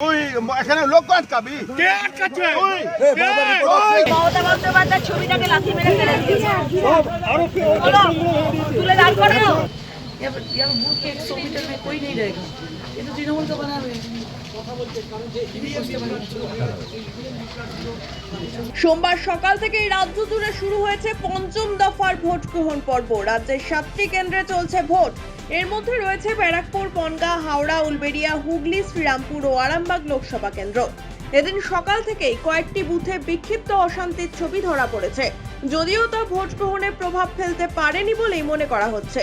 এখানে লোক আটকাবি? কে আটকাচ্ছে? মমতা ছবিটাকে লাথি মেরে ফেলে দিয়েছে। তুলে দাঁড় করো यहाँ पर यहाँ पर बूथ के एक सौ मीटर में कोई नहीं रहेगा ये तो तृणमूल का बना हुआ है সোমবার সকাল থেকেই রাজ্য জুড়ে শুরু হয়েছে পঞ্চম দফার ভোট গ্রহণ পর্ব রাজ্যের সাতটি কেন্দ্রে চলছে ভোট এর মধ্যে রয়েছে ব্যারাকপুর বনগাঁ হাওড়া উলবেড়িয়া হুগলি শ্রীরামপুর ও আরামবাগ লোকসভা কেন্দ্র এদিন সকাল থেকেই কয়েকটি বুথে বিক্ষিপ্ত অশান্তির ছবি ধরা পড়েছে যদিও তা ভোট গ্রহণে প্রভাব ফেলতে পারেনি বলেই মনে করা হচ্ছে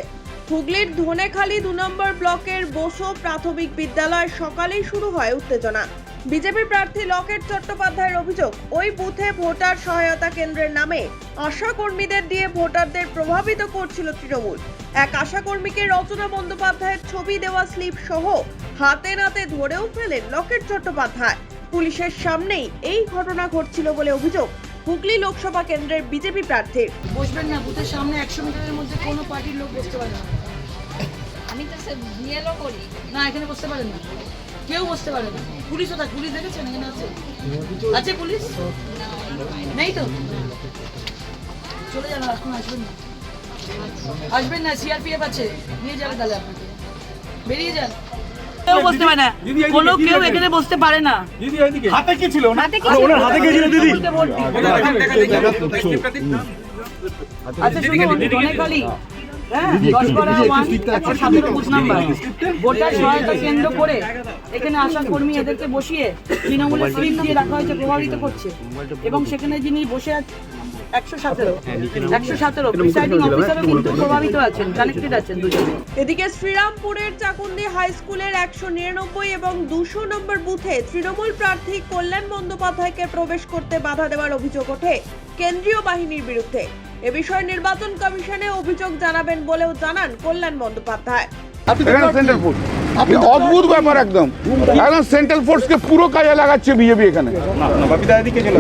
হুগলির ধনেখালি দু নম্বর ব্লকের বসো প্রাথমিক বিদ্যালয় সকালেই শুরু হয় উত্তেজনা। বিজেপি প্রার্থী লকেট চট্টোপাধ্যায়ের অভিযোগ, ওই বুথে ভোটার সহায়তা কেন্দ্রের নামে আশা কর্মীদের দিয়ে ভোটারদের প্রভাবিত করছিল তৃণমূল। এক আশাকর্মীকে রচনা বন্দ্যোপাধ্যায়ের ছবি দেওয়া স্লিপ সহ হাতে নাতে ধরেও ফেলেন লকেট চট্টোপাধ্যায়। পুলিশের সামনেই এই ঘটনা ঘটছিল বলে অভিযোগ। হুগলি লোকসভা কেন্দ্রের বিজেপি প্রার্থী। বসবেন না বুথের সামনে একশো মিটারের মধ্যে কোনো পার্টির লোক বসতে পারে না। আমি তো সে বিএলও করি। না এখানে বসতে পারেন না। কেউ বসতে পারে না। পুলিশও থাক পুলিশ দেখেছেন এখানে আছে? আছে পুলিশ? নেই তো? চলে যান এখন আসবেন না। আসবেন না সিআরপিএফ আছে। নিয়ে যাবে তাহলে আপনাকে। বেরিয়ে যান। কেউ বসতে পারে না। কোনো কেউ এখানে বসতে পারে না। হাতে কি ছিল? হাতে কি ছিল? হাতে কি ছিল দিদি? বলতে ভোট দিন। আচ্ছা শুনুন ধনেখালি হ্যাঁ দশগড়া ওয়ান একশো সতেরো বুথ নাম্বার ভোটার সহায়তা কেন্দ্র করে এখানে আসা কর্মী এদেরকে বসিয়ে তৃণমূলের স্লিপ দিয়ে রাখা হয়েছে প্রভাবিত করছে। এবং সেখানে যিনি বসে আছেন একশো সতেরো। একশো সতেরো। প্রিসাইডিং অফিসারও কিন্তু প্রভাবিত আছেন কানেক্টেড আছেন দুজনে। এদিকে শ্রীরামপুরের চাকুন্দি হাই স্কুলের একশো নিরানব্বই এবং দুশো নম্বর বুথে তৃণমূল প্রার্থী কল্যাণ বন্দ্যোপাধ্যায়কে প্রবেশ করতে বাধা দেওয়ার অভিযোগ ওঠে কেন্দ্রীয় বাহিনীর বিরুদ্ধে। এ বিষয়ে নির্বাচন কমিশনে অভিযোগ জানাবেন বলেও জানান কল্যাণ বন্দ্যোপাধ্যায়। এখানে সেন্ট্রাল ফোর্স অদ্ভুত ব্যাপার একদম। একদম সেন্ট্রাল ফোর্সকে পুরো কাজে লাগাচ্ছে বিজেপি এখানে।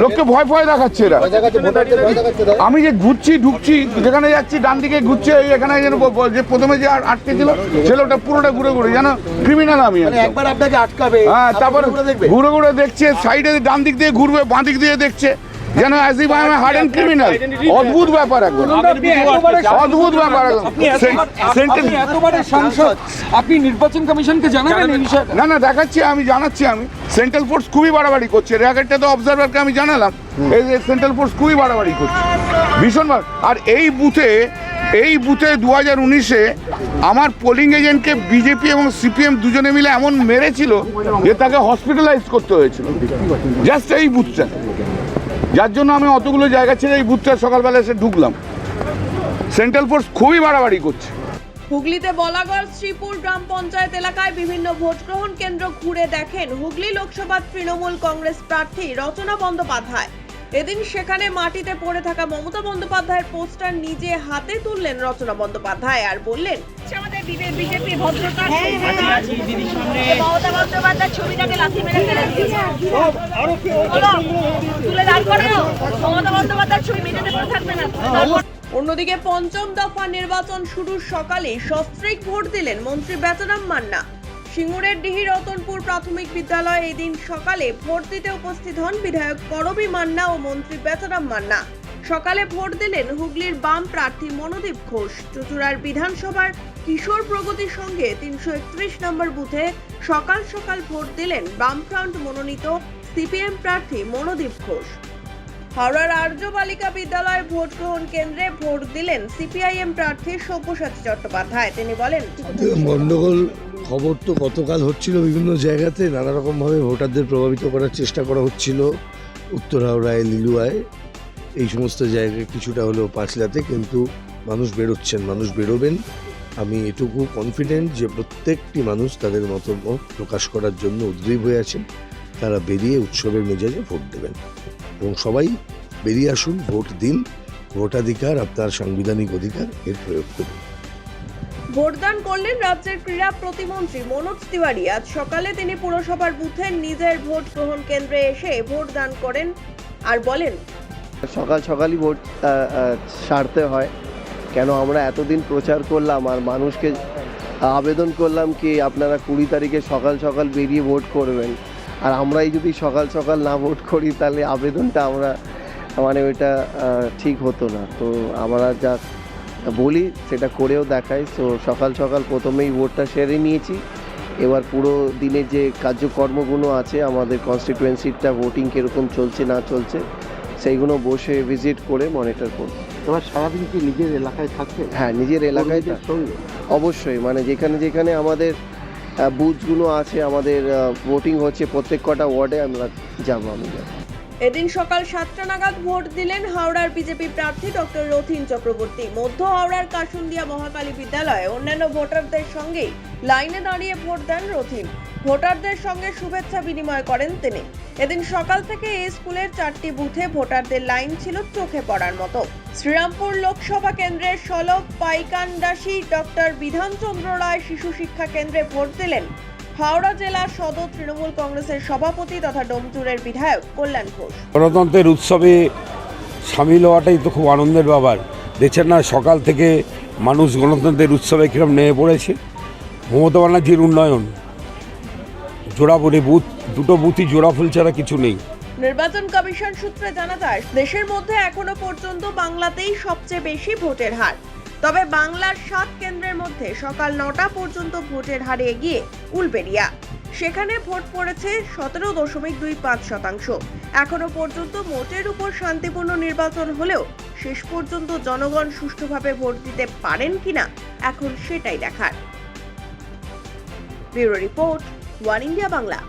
লোককে ভয় ভয় দেখাচ্ছে এরা। আমি যে ঘুরছি ঢুকছি যেখানে যাচ্ছি ডান দিকে ঘুরছি এখানে যেন যে প্রথমে যে আটকে ছিল ছেলেটা পুরোটা ঘুরে ঘুরে যেন ক্রিমিনাল আমি একবার আপনাকে আটকাবে হ্যাঁ তারপর ঘুরে দেখবে। ঘুরে ঘুরে দেখছে সাইডে ডান দিক দিয়ে ঘুরবে বাঁ দিক দিয়ে দেখছে। যেন as if I am hard and criminal অদ্ভুত ব্যাপার একদম অদ্ভুত ব্যাপার একদম সেন্ট্রাল এতবারে সাংসদ আপনি নির্বাচন কমিশনকে জানাবেন এই বিষয়ে? না না দেখাচ্ছি আমি জানাচ্ছি আমি। সেন্ট্রাল ফোর্স খুবই বাড়াবাড়ি করছে। র্যাকেটটা তো অবজারভারকে আমি জানালাম। এই যে সেন্ট্রাল ফোর্স খুবই বাড়াবাড়ি করছে। ভীষণ আর এই বুথে এই বুথে দু হাজার উনিশে আমার পোলিং এজেন্টকে বিজেপি এবং সিপিএম দুজনে মিলে এমন মেরেছিল যে তাকে হসপিটালাইজ করতে হয়েছিল। জাস্ট এই বুথটা যার জন্য আমি অতগুলো জায়গা ছেড়ে এই বুথটা সকালবেলা এসে ঢুকলাম। সেন্ট্রাল ফোর্স খুবই বাড়াবাড়ি করছে। হুগলিতে বলাগড়, শ্রীপুর গ্রাম পঞ্চায়েত এলাকায় বিভিন্ন ভোট গ্রহণ কেন্দ্র ঘুরে দেখেন হুগলি লোকসভা তৃণমূল কংগ্রেস প্রার্থী রচনা বন্দ্যোপাধ্যায়। এদিন সেখানে মাটিতে পড়ে থাকা মমতা বন্দ্যোপাধ্যায়ের পোস্টার নিজে হাতে তুললেন রচনা বন্দ্যোপাধ্যায় আর বললেন আমাদের বিজেপি ভদ্রতা মমতা বন্দ্যোপাধ্যায়ের ছবিটাকে লাথি মেরে ফেলে দিয়েছে। বলো, তুলে দাঁড় করো মমতা বন্দ্যোপাধ্যায়ের ছবি মেঝেতে পড়ে থাকবে না। করো। অন্যদিকে পঞ্চম দফা নির্বাচন শুরুর সকালে সস্ত্রীক ভোট দিলেন মন্ত্রী বেচারাম মান্না। সিঙ্গুরের ডিহি রতনপুর প্রাথমিক বিদ্যালয়ে এদিন সকালে ভোট দিতে উপস্থিত হন বিধায়ক করবী মান্না ও মন্ত্রী বেচারাম মান্না। সকালে ভোট দিলেন হুগলির বাম প্রার্থী মনোদীপ ঘোষ। চুচুড়ার বিধানসভার কিশোর প্রগতির সঙ্গে তিনশো একত্রিশ নম্বর বুথে সকাল সকাল ভোট দিলেন বামফ্রন্ট মনোনীত সিপিএম প্রার্থী মনোদীপ ঘোষ। হাওড়ার আর্য বালিকা বিদ্যালয় ভোট গ্রহণ কেন্দ্রে ভোট দিলেন সিপিআইএম প্রার্থী সব্যসাচী চট্টোপাধ্যায়। তিনি বলেন গন্ডগোল খবর তো গতকাল হচ্ছিল বিভিন্ন জায়গাতে, নানা রকমভাবে ভোটারদের প্রভাবিত করার চেষ্টা করা হচ্ছিল। উত্তর হাওড়ায়, লিলুয়ায়, এই সমস্ত জায়গায় কিছুটা হলেও পাঁচলাতে, কিন্তু মানুষ বেরোচ্ছেন, মানুষ বেরোবেন। আমি এটুকু কনফিডেন্ট যে প্রত্যেকটি মানুষ তাদের মতামত প্রকাশ করার জন্য উদ্গ্রীব হয়ে আছেন। তারা বেরিয়ে উৎসবের মেজাজে ভোট দেবেন। এবং সবাই বেরিয়ে আসুন, ভোট দিন। ভোটাধিকার আপনার সাংবিধানিক অধিকার এর প্রয়োগ করুন। ভোটদান করলেন রাজ্যের ক্রীড়া প্রতিমন্ত্রী মনোজ তিওয়ারি। আজ সকালে তিনি পুরসভার বুথে নিজের ভোট গ্রহণ কেন্দ্রে এসে ভোট দান করেন আর বলেন, সকাল সকালই ভোট সারতে হয়। কেন আমরা এতদিন প্রচার করলাম আর মানুষকে আবেদন করলাম কি আপনারা কুড়ি তারিখে সকাল সকাল বেরিয়ে ভোট করবেন। আর আমরাই যদি সকাল সকাল না ভোট করি, তাহলে আবেদনটা আমরা মানে ওইটা ঠিক হতো না। তো আমরা যা বলি সেটা করেও দেখাই। তো সকাল সকাল প্রথমেই ভোটটা সেরে নিয়েছি। এবার পুরো দিনের যে কার্যকর্মগুলো আছে আমাদের কনস্টিটুয়েন্সিটা ভোটিং কীরকম চলছে না চলছে সেইগুলো বসে ভিজিট করে মনিটর করব। তোমার সারাদিন কি নিজের এলাকায় থাকবে? হ্যাঁ নিজের এলাকায় অবশ্যই মানে যেখানে যেখানে আমাদের বুথগুলো আছে আমাদের ভোটিং হচ্ছে প্রত্যেক কটা ওয়ার্ডে আমরা যাব আমি যাব। এদিন সকাল সাতটা নাগাদ ভোট দিলেন হাওড়ার বিজেপি প্রার্থী ডক্টর রথিন চক্রবর্তী। মধ্য হাওড়ার কাসুন্দিয়া মহাকালী বিদ্যালয়ে অন্যান্য ভোটারদের সঙ্গেই লাইনে দাঁড়িয়ে ভোট দেন রথিন। ভোটারদের সঙ্গে শুভেচ্ছা বিনিময় করেন তিনি। এদিন সকাল থেকে এই স্কুলের চারটি বুথে ভোটারদের লাইন ছিল চোখে পড়ার মতো। শ্রীরামপুর লোকসভা কেন্দ্রের সলভ পাইকান্ডাসী ডক্টর বিধানচন্দ্র রায় শিশু শিক্ষা কেন্দ্রে ভোট দিলেন হাওড়া জেলা সদর তৃণমূল কংগ্রেসের সভাপতি তথা ডোমচুরের বিধায়ক কল্যাণ ঘোষ। গণতন্ত্রের উৎসবে সামিল হওয়াটাই তো খুব আনন্দের ব্যাপার। দেখছেন না সকাল থেকে মানুষ গণতন্ত্রের উৎসবে কীরকম নেমে পড়েছে। মমতা ব্যানার্জির উন্নয়ন। জোড়াফুলি বুথ দুটো বুথই জোড়াফুল ছাড়া কিছু নেই। নির্বাচন কমিশন সূত্রে জানা যায় দেশের মধ্যে এখনও পর্যন্ত বাংলাতেই সবচেয়ে বেশি ভোটের হার। তবে বাংলার সাত কেন্দ্রের মধ্যে সকাল নটা পর্যন্ত ভোটের হারে এগিয়ে উলবেড়িয়া সেখানে ভোট পড়েছে সতেরো দশমিক দুই পাঁচ শতাংশ। এখনও পর্যন্ত মোটের উপর শান্তিপূর্ণ নির্বাচন হলেও শেষ পর্যন্ত জনগণ সুষ্ঠুভাবে ভোট দিতে পারেন কিনা এখন সেটাই দেখার। Bureau report, one India Bangla.